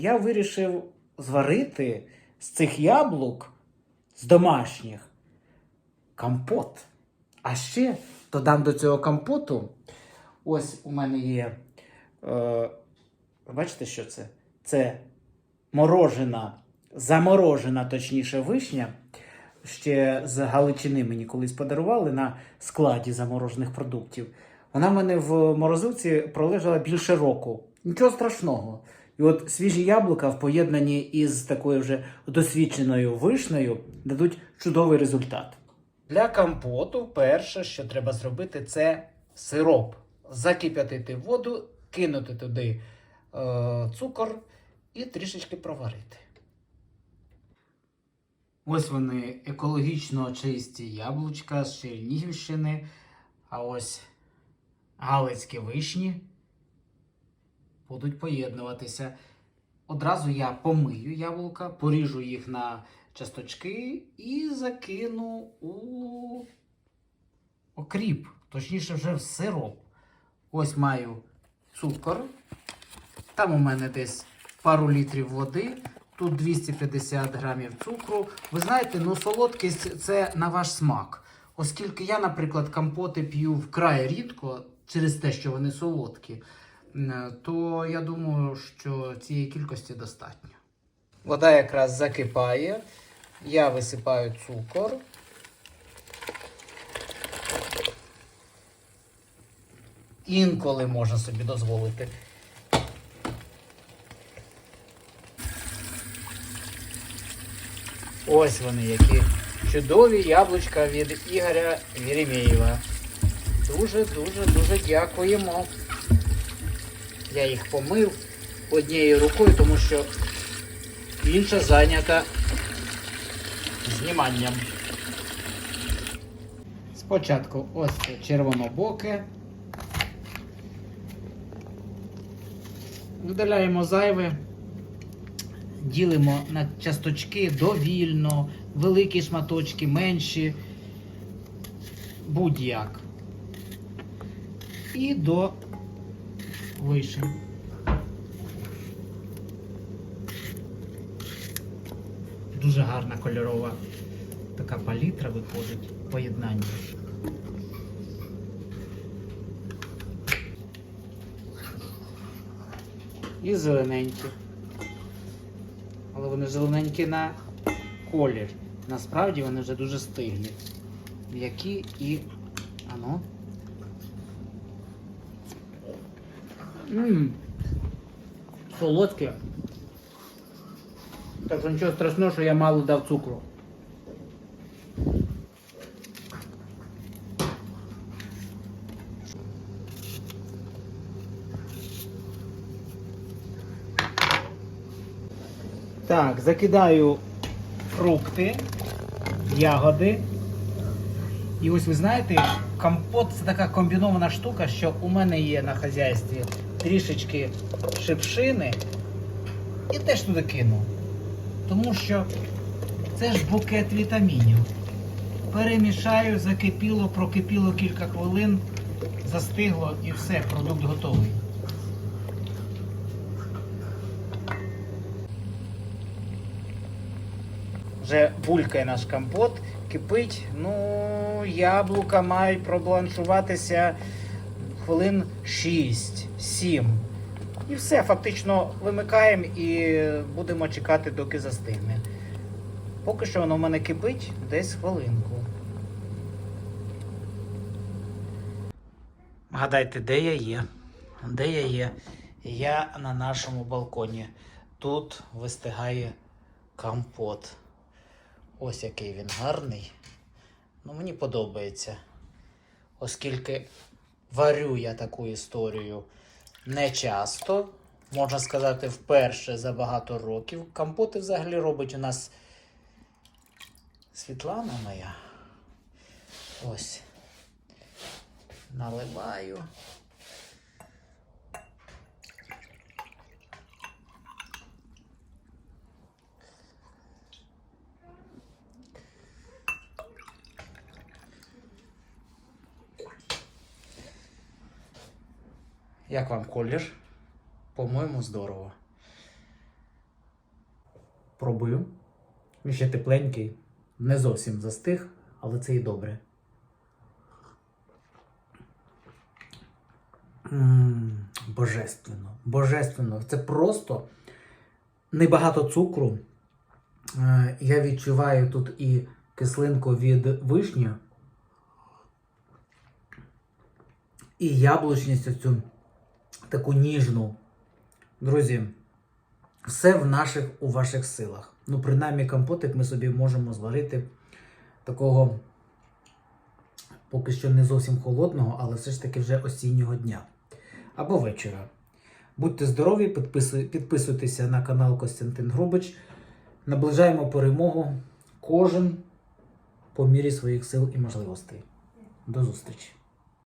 Я вирішив зварити з цих яблук, з домашніх, компот. А ще додам до цього компоту. Ось у мене є. Е, бачите, що це? Це морожена, заморожена, точніше, вишня. Ще з Галичини мені колись подарували на складі заморожених продуктів. Вона в мене в морозилці пролежала більше року. Нічого страшного. І от свіжі яблука в поєднанні із такою вже досвідченою вишнею дадуть чудовий результат. Для компоту перше, що треба зробити, це сироп. Закип'ятити воду, кинути туди е, цукор і трішечки проварити. Ось вони екологічно чисті яблучка з Чернігівщини. А ось галицькі вишні будуть поєднуватися. Одразу я помию яблука, поріжу їх на часточки і закину у окріп, точніше, вже в сироп. Ось маю цукор. Там у мене десь пару літрів води. Тут 250 грамів цукру. Ви знаєте, ну солодкість це на ваш смак. Оскільки я, наприклад, компоти п'ю вкрай рідко через те, що вони солодкі, то я думаю, що цієї кількості достатньо. Вода якраз закипає. Я висипаю цукор. Інколи можна собі дозволити. Ось вони, які чудові яблучка від Ігоря Єремєєва. Дуже, дуже, дуже дякуємо. Я їх помив однією рукою, тому що інша зайнята зніманням. Спочатку ось це червонобоке. Видаляємо зайве ділимо на часточки довільно, великі шматочки, менші, будь-як. І до вишень. Дуже гарна кольорова така палітра виходить поєднання. І зелененькі але вони зелененькі на колір. Насправді вони вже дуже стиглі. М'які і. Ано. Ммм. Солодкі. Так що нічого страшного, що я мало дав цукру. Так, закидаю фрукти, ягоди. І ось ви знаєте, компот це така комбінована штука, що у мене є на хазяйстві трішечки шипшини і теж туди кину. Тому що це ж букет вітамінів. Перемішаю, закипіло, прокипіло кілька хвилин, застигло і все, продукт готовий. Вже булькає наш компот, кипить. Ну, яблука мають пробланшуватися хвилин 6-7. І все, фактично вимикаємо і будемо чекати, доки застигне. Поки що воно в мене кипить десь хвилинку. Гадайте, де я є? Де я є? Я на нашому балконі. Тут вистигає компот. Ось який він гарний. Ну, мені подобається. Оскільки варю я таку історію не часто, можна сказати, вперше за багато років. Компоти взагалі робить у нас Світлана моя. Ось. Наливаю. Як вам колір? По-моєму, здорово. Пробую. Він ще тепленький, не зовсім застиг, але це і добре. Божественно, божественно. Це просто небагато цукру. Е, Я відчуваю тут і кислинку від вишні, і яблучність цю таку ніжну. Друзі, все в наших у ваших силах. Ну, принаймні, компотик ми собі можемо зварити такого поки що не зовсім холодного, але все ж таки вже осіннього дня або вечора. Будьте здорові, підписуй- підписуйтеся на канал Костянтин Грубич. Наближаємо перемогу кожен по мірі своїх сил і можливостей. До зустрічі!